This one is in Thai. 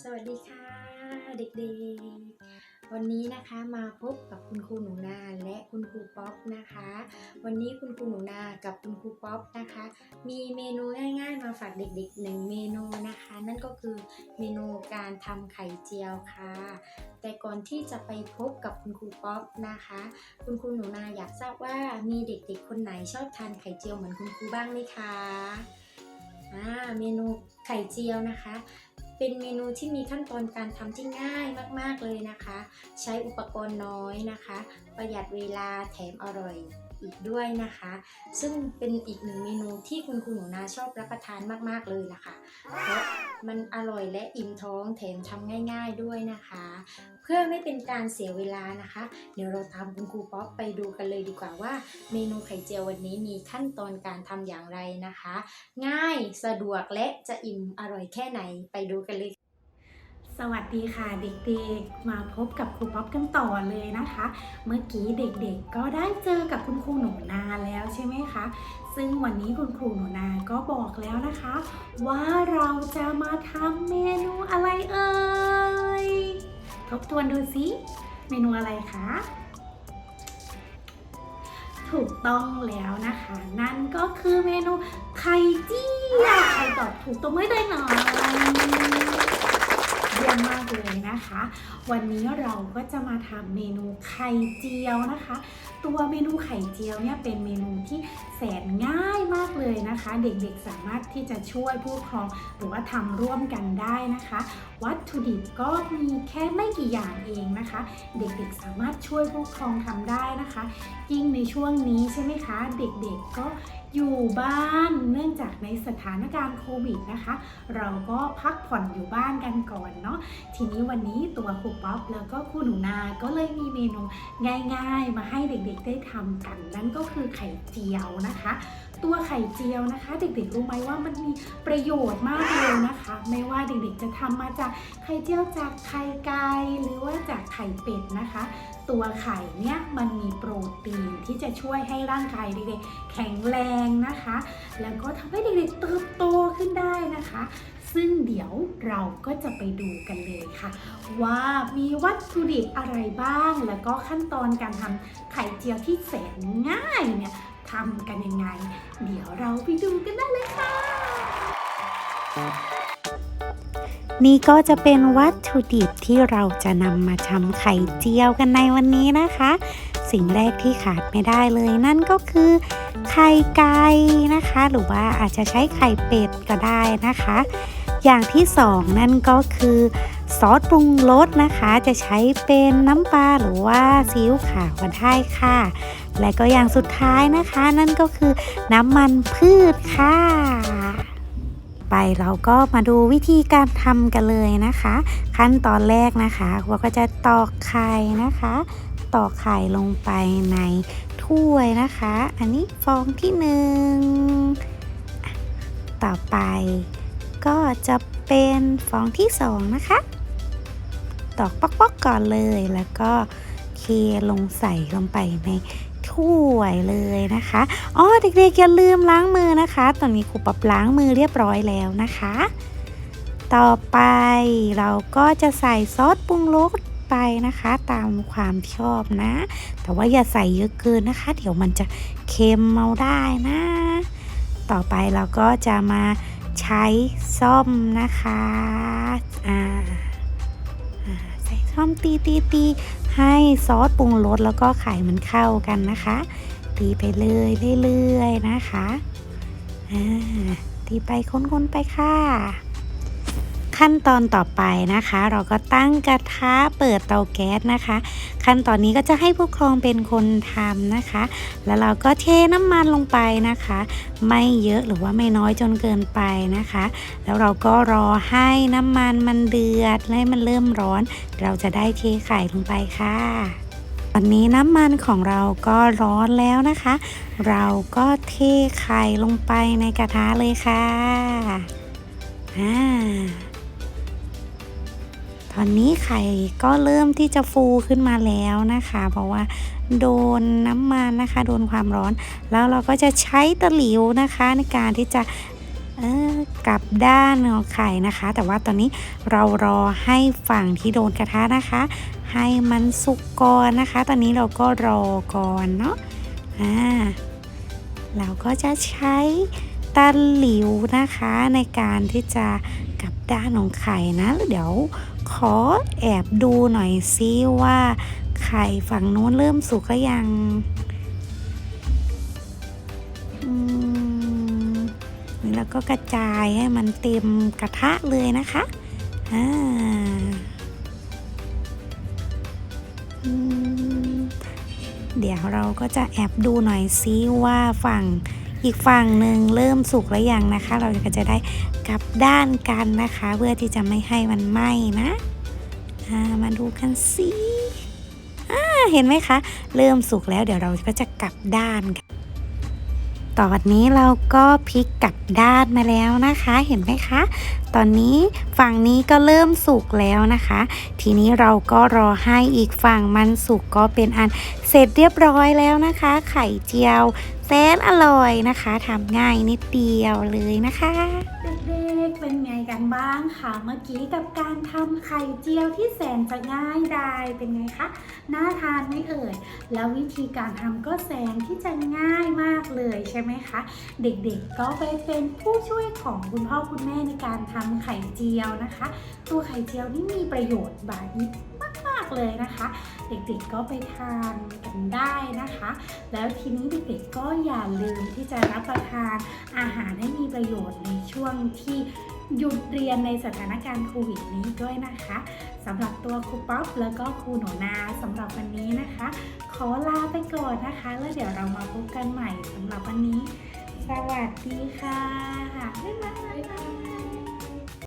สวัสดีค่ะ เด็กๆ วันนี้นะคะมาพบกับคุณครูหนูนาและคุณครูป๊อปนะคะ วันนี้คุณครูหนูนากับคุณครูป๊อปนะคะ มีเมนูง่าย ๆ มาฝากเด็กๆหนึ่งเมนูนะคะ นั่นก็คือเมนูการทำไข่เจียวค่ะ แต่ก่อนที่จะไปพบกับคุณครูป๊อปนะคะ คุณครูหนูนาอยากทราบว่ามีเด็กๆคนไหนชอบทานไข่เจียวเหมือนคุณครูบ้างไหมคะ อ่าเมนูไข่เจียวนะคะ เป็นเมนูที่มีขั้นตอนการทำที่ง่ายมากๆเลยนะคะ ใช้อุปกรณ์น้อยนะคะ ประหยัดเวลาแถมอร่อย อีกด้วยนะคะ ซึ่งเป็นอีกหนึ่งเมนูที่คุณครูหนูนาชอบรับประทานมากๆเลยล่ะค่ะเพราะมันอร่อยและอิ่มท้องแถมทำง่าย ๆด้วยนะคะ เพื่อไม่เป็นการเสียเวลานะคะ เดี๋ยวเราตามคุณครูป๊อปไปดูกันเลยดีกว่าว่า เมนูไข่เจียววันนี้มีขั้นตอนการทำอย่างไรนะคะ ง่ายสะดวกและจะอิ่มอร่อยแค่ไหนไปดูกันเลย สวัสดีค่ะเด็กๆ มาพบกับครูป๊อปกันต่อเลยนะคะ เมื่อกี้เด็กๆก็ได้เจอกับคุณครูหนูนาแล้วใช่ไหมคะ ซึ่งวันนี้คุณครูหนูนาก็บอกแล้วนะคะ ว่าเราจะมาทำเมนูอะไรเอ่ยทบทวนดูสิเมนูอะไรคะถูกต้องแล้วนะคะ นั่นก็คือเมนูไข่เจียวใครตอบถูกตัวไม่ได้หน่อย เยี่ยมมากเลยนะคะ วันนี้เราก็จะมาทำเมนูไข่เจียวนะคะ ตัวเมนูไข่เจียวเนี่ยเป็นเมนูที่แสนง่ายมากเลยนะคะ เด็กๆสามารถที่จะช่วยผู้ปกครองหรือว่าทำร่วมกันได้นะคะ วัตถุดิบก็มีแค่ไม่กี่อย่างเองนะคะ เด็กๆสามารถช่วยผู้ปกครองทำได้นะคะ ยิ่งในช่วงนี้ใช่ไหมคะ เด็กๆก็ อยู่บ้านเนื่องจากในสถานการณ์โควิดนะคะ เราก็พักผ่อนอยู่บ้านกันก่อนเนาะทีนี้วันนี้ตัวครูป๊อปแล้วก็ครูหนูนาก็เลยมีเมนูง่าย ๆ มาให้เด็กๆได้ทำกัน นั่นก็คือไข่เจียวนะคะ ตัวไข่เจียวนะคะ เด็กๆรู้ไหมว่ามันมีประโยชน์มากเลยนะคะ ไม่ว่าเด็กๆจะทำมาจากไข่เจียวจากไข่ไก่หรือว่าจากไข่เป็ดนะคะ ตัวไข่เนี่ยมันมีโปรตีนที่จะช่วยให้ร่างกายเด็กๆแข็งแรงนะคะ แล้วก็ทำให้เด็กๆเติบโตขึ้นได้นะคะ ซึ่งเดี๋ยวเราก็จะไปดูกันเลยค่ะ ว่ามีวัตถุดิบอะไรบ้าง แล้วก็ขั้นตอนการทำไข่เจียวที่แสนง่ายเนี่ย ทำกันยังไง เดี๋ยวเราไปดูกันได้เลยค่ะ นี่ก็จะเป็นวัตถุดิบที่เราจะนำมาทำไข่เจียวกันในวันนี้นะคะ สิ่งแรกที่ขาดไม่ได้เลยนั่นก็คือไข่ไก่นะคะ หรือว่าอาจจะใช้ไข่เป็ดก็ได้นะคะ อย่างที่สองนั่นก็คือ ซอสปรุงรสนะคะ จะใช้เป็นน้ำปลาหรือว่าซีอิ๊วขาวก็ได้ค่ะ และก็อย่างสุดท้ายนะคะ นั่นก็คือน้ำมันพืชค่ะ ไปเราก็มาดูวิธีการทำกันเลยนะคะ ขั้นตอนแรกนะคะเราก็จะตอกไข่นะคะ ตอกไข่ลงไปในถ้วยนะคะ อันนี้ฟองที่หนึ่งต่อไปก็จะเป็นฟองที่สองนะคะ ตอกป๊อกๆก่อนเลย แล้วก็เทลงใส่ลงไปในถ้วยเลยนะคะอ๋อเด็กๆอย่าลืมล้างมือนะคะ ตอนนี้ครูปรับล้างมือเรียบร้อยแล้วนะคะ ต่อไปเราก็จะใส่ซอสปรุงรสไปนะคะ ตามความชอบนะ แต่ว่าอย่าใส่เยอะเกินนะคะ เดี๋ยวมันจะเค็มเมาได้นะ ต่อไปเราก็จะมาใช้ซ่อมนะคะ อ่า ชอบตีตีตีให้ซอสปรุงรสแล้วก็ไข่มันเข้ากันนะคะ ตีไปเลยเรื่อยๆนะคะอ่าตีไปค้นๆไปค่ะ ขั้นตอนต่อไปนะคะ เราก็ตั้งกระทะเปิดเตาแก๊สนะคะ ขั้นตอนนี้ก็จะให้ผู้ครองเป็นคนทำนะคะ แล้วเราก็เทน้ำมันลงไปนะคะ ไม่เยอะหรือว่าไม่น้อยจนเกินไปนะคะ แล้วเราก็รอให้น้ำมันมันเดือดให้มันเริ่มร้อน เราจะได้เทไข่ลงไปค่ะตอนนี้น้ำมันของเราก็ร้อนแล้วนะคะ เราก็เทไข่ลงไปในกระทะเลยค่ะ อ่า อนนี้ไข่ก็เริ่มที่จะฟูขึ้นมาแล้วนะคะ เพราะว่าโดนน้ำมันนะคะ โดนความร้อน แล้วเราก็จะใช้ตะหลิวนะคะ ในการที่จะกลับด้านของไข่นะคะ แต่ว่าตอนนี้เรารอให้ฝั่งที่โดนกระทะนะคะ ให้มันสุกก่อนนะคะ ตอนนี้เราก็รอก่อนเนาะอ่าเราก็จะใช้ตะหลิวนะคะในการที่จะกลับด้านของไข่นะเดี๋ยว ขอแอบดูหน่อยซิว่าไข่ฝั่งนู้นเริ่มสุกแล้วยังอืมแล้วก็กระจายให้มันเต็มกระทะเลยนะคะอ่าเดี๋ยวเราก็จะแอบดูหน่อยซิว่าฝั่ง อีกฝั่งหนึ่งเริ่มสุกแล้วยังนะคะ เราก็จะได้กลับด้านกันนะคะ เพื่อที่จะไม่ให้มันไหม้นะามาดูกันสิเห็นไหมคะ เริ่มสุกแล้วเดี๋ยวเราก็จะกลับด้านกัน ตอนนี้เราก็พลิกกลับด้านมาแล้วนะคะ เห็นไหมคะ ตอนนี้ฝั่งนี้ก็เริ่มสุกแล้วนะคะ ทีนี้เราก็รอให้อีกฝั่งมันสุกก็เป็นอันเสร็จเรียบร้อยแล้วนะคะ ไข่เจียวแสนอร่อยนะคะทำง่ายนิดเดียวเลยนะคะ เด็กๆ เป็นไงกันบ้างคะเมื่อกี้กับการทำไข่เจียวที่แสนจะง่ายดายเป็นไงคะน่าทานไม่เอ่ย แล้ววิธีการทำก็แสนที่จะง่ายมากเลยใช่ไหมคะ เด็กๆก็ไปเป็นผู้ช่วยของคุณพ่อคุณแม่ในการทำไข่เจียวนะคะ ตัวไข่เจียวนี่มีประโยชน์บายิบมากๆ เลยนะคะ เด็กๆก็ไปทานกันได้นะคะ แล้วทีนี้เด็กๆก็อย่าลืมที่จะรับประทานอาหารให้มีประโยชน์ในช่วงที่หยุดเรียนในสถานการณ์โควิดนี้ด้วยนะคะสำหรับตัวครูป๊อปแล้วก็ครูหนูนาสำหรับวันนี้นะคะ ขอลาไปก่อนนะคะ แล้วเดี๋ยวเรามาพบกันใหม่สำหรับวันนี้ สวัสดีค่ะบ๊ายบาย